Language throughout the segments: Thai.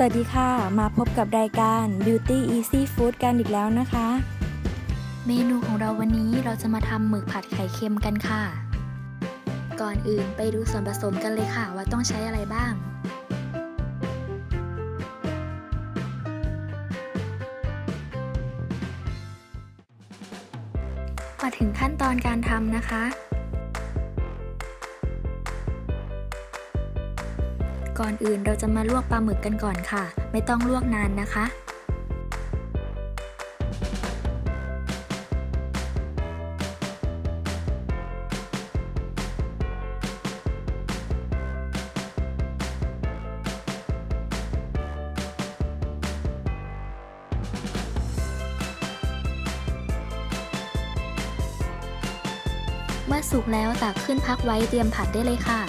สวัสดีค่ะ มาพบกับรายการ Beauty Easy Food กันอีกแล้วนะคะ เมนูของเราวันนี้เราจะมาทำหมึกผัดไข่เค็มกันค่ะ ก่อนอื่นไปดูส่วนผสมกันเลยค่ะว่าต้องใช้อะไรบ้าง มาถึงขั้นตอนการทำนะคะ ก่อนอื่นเราจะมาลวกปลาหมึกกันก่อนค่ะ ไม่ต้องลวกนานนะคะเมื่อสุกแล้วตักขึ้นพักไว้เตรียมผัดได้เลยค่ะ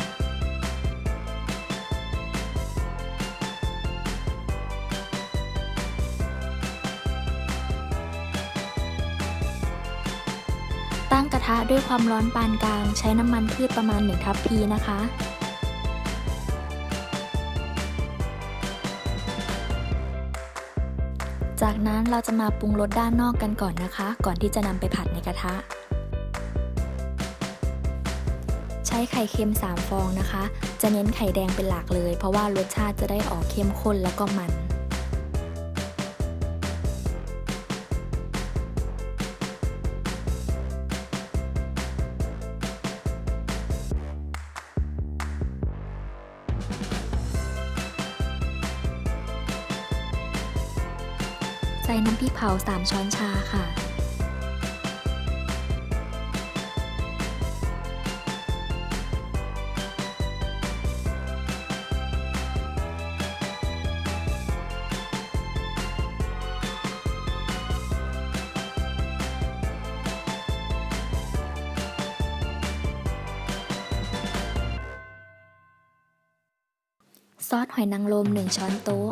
ตั้งกระทะด้วยความร้อนปานกลาง ใช้น้ำมันพืชประมาณ1ทัพพีนะคะ จากนั้นเราจะมาปรุงรสด้านนอกกันก่อนนะคะ ก่อนที่จะนำไปผัดในกระทะ ใช้ไข่เค็ม 3 ฟองนะคะ จะเน้นไข่แดงเป็นหลักเลย เพราะว่ารสชาติจะได้ออกเข้มข้นแล้วก็มัน ส่น้ำพริกเผา 3 ช้อนชาค่ะ ซอสหอยนางรม1 ช้อนโต๊ะ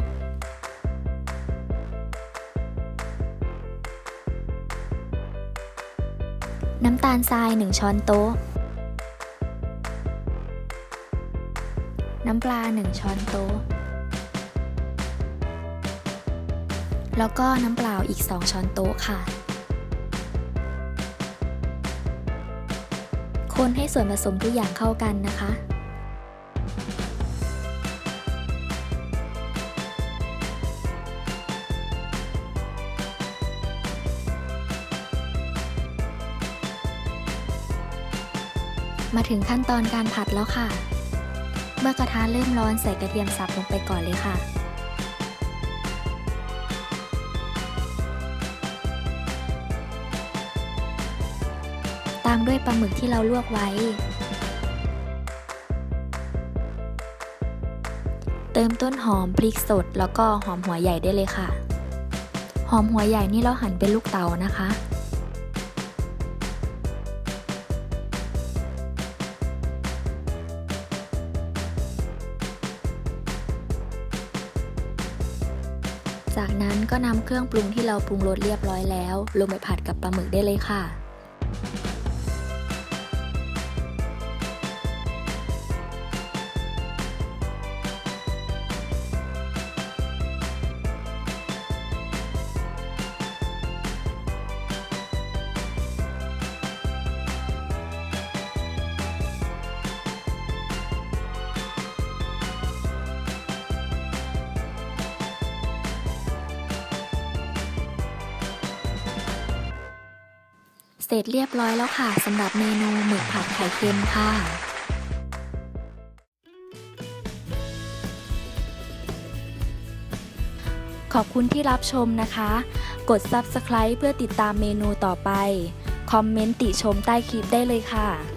น้ำตาลทราย 1 ช้อนโต๊ะ น้ำปลา 1 ช้อนโต๊ะ แล้วก็น้ำเปล่าอีก 2 ช้อนโต๊ะค่ะ คนให้ส่วนผสมทุกอย่างเข้ากันนะคะ มาถึงขั้นตอนการผัดแล้วค่ะ เมื่อกระทะเริ่มร้อนใส่กระเทียมสับลงไปก่อนเลยค่ะ ตามด้วยปลาหมึกที่เราลวกไว้ เติมต้นหอมพริกสดแล้วก็หอมหัวใหญ่ได้เลยค่ะ หอมหัวใหญ่นี่เราหั่นเป็นลูกเต๋านะคะ จากนั้นก็นำเครื่องปรุงที่เราปรุงรสเรียบร้อยแล้ว ลงไปผัดกับปลาหมึกได้เลยค่ะ เสร็จเรียบร้อยแล้วค่ะสำหรับเมนูหมึกผัดไข่เค็มค่ะขอบคุณที่รับชมนะคะ กด Subscribe เพื่อติดตามเมนูต่อไป คอมเมนต์ติชมใต้คลิปได้เลยค่ะ